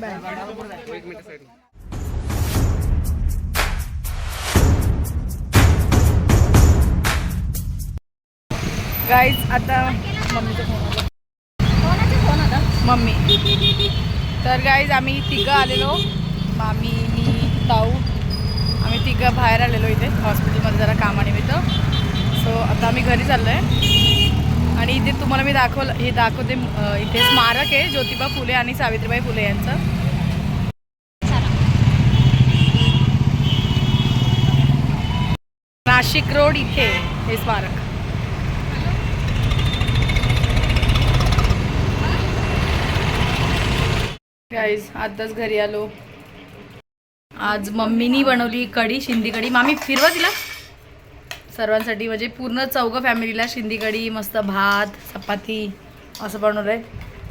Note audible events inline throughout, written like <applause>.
Bye. Guys आता मम्मीचा phone आला. मम्मी. तर गाईज आम्ही तिघं आलेलो. मामी मी ताऊ. आम्ही तिघं बाहेर आलेलो इथे. हॉस्पिटलमध्ये जरा कामानिमित्त. सो आता आम्ही घरी चाललो आहे आणि इथे तुम्हाला मी दाखवलं हे दाखवते इथे स्मारक आहे ज्योतिबा फुले आणि सावित्रीबाई फुले यांचं. नाशिक रोड इथे हे स्मारक. गाईज आताच घरी आलो. आज मम्मीनी बनवली कढी शिंदी कढी. मामी फिरवा तिला. सर्वांसाठी म्हणजे पूर्ण चौघं फॅमिलीला शिंदी कढी मस्त भात चपाती असं बनवलंय.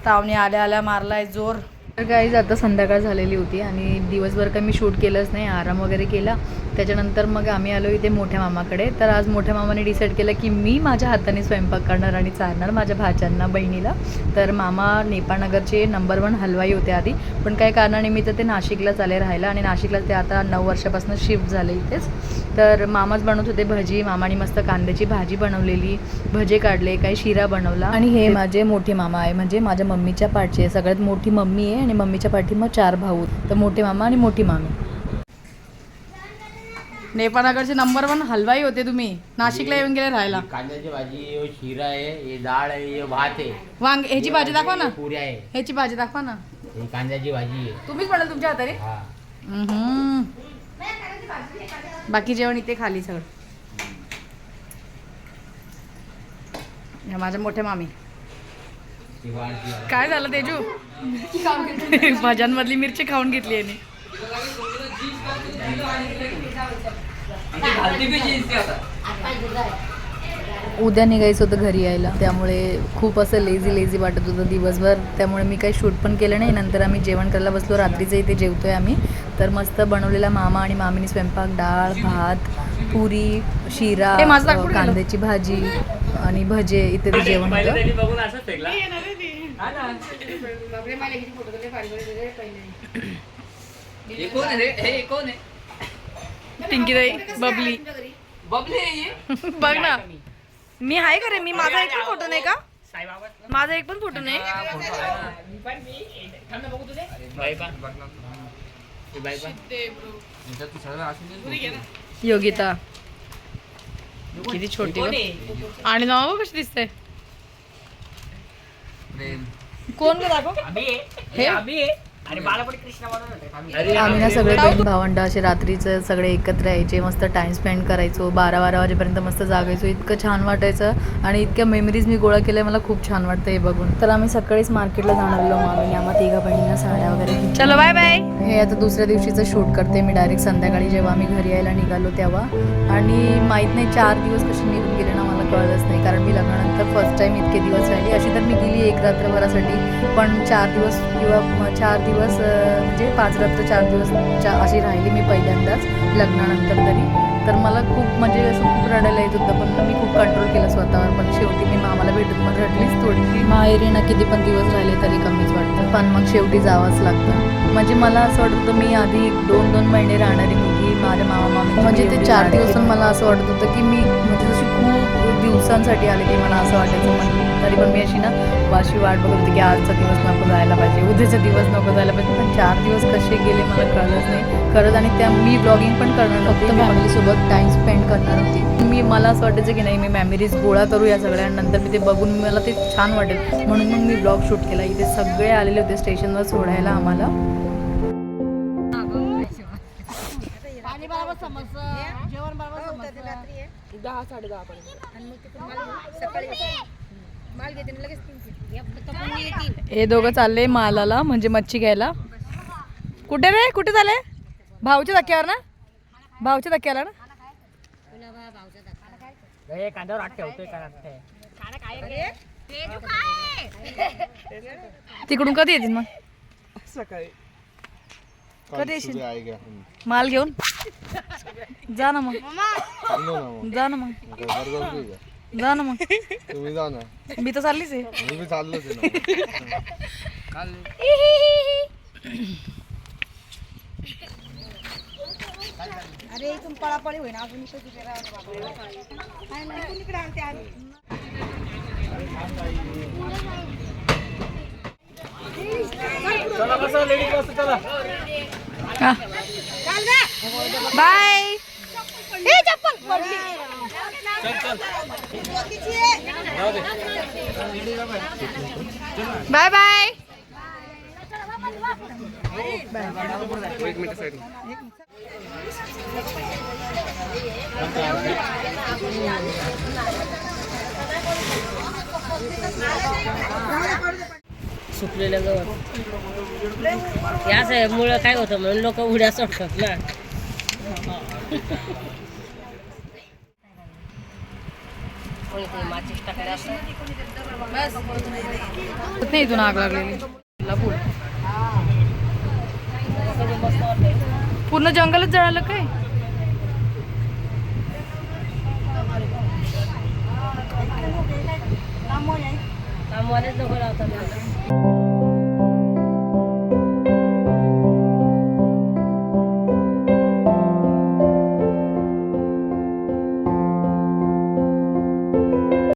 तावणी आल्या आल्या मारला आहे जोर. तर गाईज आता संध्याकाळ झालेली होती आणि दिवसभर काही मी शूट केलंच नाही आराम वगैरे केला. त्याच्यानंतर मग आम्ही आलो इथे मोठ्या मामाकडे. तर आज मोठ्या मामाने डिसाईड केलं की मी माझ्या हाताने स्वयंपाक करणार आणि चालणार माझ्या भाच्यांना बहिणीला. तर मामा नेपाळनगरचे नंबर वन हलवाई होते आधी. पण काही कारणानिमित्त ते नाशिकलाच आले राहायला आणि नाशिकला ते आता नऊ वर्षापासून शिफ्ट झाले इथेच. तर मामाच बनवत होते भजी. मामाने मस्त कांद्याची भाजी बनवलेली भजे काढले काही शिरा बनवला. आणि हे माझे मोठे मामा आहे. म्हणजे माझ्या मम्मीच्या पाठचे. सगळ्यात मोठी मम्मी आहे आणि मम्मीच्या पाठी मग चार भाऊ तर मोठे मामा आणि मोठी मामी. नेपाळनगरचे नंबर वन हलवाई होते तुम्ही. नाशिकला येऊन गेले राहायला. कांद्याची भाजी शिरा आहे हे डाळ आहे हे भात आहे. वांग ह्याची भाजी दाखवा ना. पुऱ्या आहे. ह्याची भाजी दाखवा ना. ही कांद्याची भाजी आहे. तुम्हीच बनल तुमच्या हाताने? हा. बाकी जेवण इथे खाली सगळं. माझ्या मोठ्या मामी. काय झालं तेजू? भाज्यांमधली मिरची खाऊन घेतली याने. उद्या निघायचं होतं घरी यायला. त्यामुळे खूप असं लेझी लेझी वाटत होतं दिवसभर. त्यामुळे मी काही शूट पण केलं नाही. नंतर आम्ही जेवण करायला बसलो. रात्रीचं इथे जेवतोय आम्ही. तर मस्त बनवलेला मामा आणि मामीनी स्वयंपाक डाळ भात पुरी शिरा कांद्याची भाजी. आणि भजे इत्यादी जेवण होतं. बघून असं फेकला. हे कोण आहे रे? हे कोण आहे? पिंकीताई बबली. बबले? आहे? <laughs> बघ ना. मी आहे का रे? मी माझा एक पण फोटो नाही का? माझा एक पण फोटो नाही. योगिता. किती छोटी? आणि नाव कशी दिसते. कोण ग दाखव. हे? आम्ही ना सगळे बहीण भावंड असे रात्रीचं सगळे एकत्र यायचे मस्त टाइम स्पेंड करायचो बारा बारा वाजेपर्यंत मस्त जागायचो. इतकं छान वाटायचं आणि इतक्या मेमरीज मी गोळा केल्या मला खूप छान वाटतं हे बघून. तर आम्ही सकाळीच मार्केटला जाणार आलो मामीने आम्हा तिघा बहिणींना साड्या वगैरे चलो बाय बाय हे आता दुसऱ्या दिवशीचं शूट करते मी डायरेक्ट संध्याकाळी जेव्हा आम्ही घरी यायला निघालो तेव्हा. आणि माहीत नाही चार दिवस कसे निघून गेले ना मला कळलंच नाही. कारण मी लग्नानंतर फर्स्ट टाईम इतके दिवस राहिली. अशी तर मी गेली एक रात्रभरासाठी. पण चार दिवस किंवा चार दिवस म्हणजे पाच रात्र चार दिवस चा अशी राहिली मी पहिल्यांदाच लग्नानंतर तरी. तर मला खूप म्हणजे असं खूप रडायला येत होतं. पण मी खूप कंट्रोल केलं स्वतःवर. पण शेवटी मी मामाला भेटून मग रडलीच थोडीशी माहेरी ना किती पण दिवस राहिले तरी कमीच वाटतं. पण मग शेवटी जावंच लागतं. म्हणजे मला असं वाटतं मी आधी दोन दोन महिने राहणारी मुलगी माझ्या मामा मामी म्हणजे ते चार दिवस पण मला असं वाटत होतं की मी म्हणजे जशी खूप दिवसांसाठी आलेली मला असं वाटायचं पण तरी पण मी अशी ना वाशी वाट बघत होती की आजचा दिवस नको जायला पाहिजे उद्याचा दिवस नको जायला पाहिजे. पण चार दिवस कसे गेले मला कळलंच नाही. खरंच आणि त्या मी ब्लॉगिंग पण करणार नव्हती फॅमिलीसोबत टाइम स्पेंड करणार होती. मी मला असं वाटायचं की नाही मी मेमरीज गोळा करू या सगळ्यांनंतर मी ते बघून मला ते छान वाटेल. म्हणून मग मी ब्लॉग शूट केला. इथे सगळे आलेले होते स्टेशनवर सोडायला आम्हाला. हे? दोघं चालले मालाला म्हणजे मच्छी घ्यायला. कुठे रे? कुठे चालले? भाऊच्या धक्क्यावर ना? भाऊच्या धक्क्याला ना? कांद्यावर आठ ठेवतोय का तिकडून कधी येतील मग? सकाळी. कधी येशील? माल घेऊन? <laughs> जा ना मग. चाललो ना मग. जा ना मग. काय का जा. ना मग. तुम्ही जा ना. मी तर चाललीच आहे. मी बी चाललोच आहे ना. अरे इथून पळापळी होईना. अजून इथं तिथे राहायला बाबा. काय नाही, इकडे आणते. बाय. चप्पल. पडली. Bye bye. सुकलेलं गवत. याच मुळे काय होतं म्हणून लोक उड्या सोडतात ना. नाही इथून आग लागलेली. पूर्ण जंगलच जळालं काय? कामवालेच नको लावतात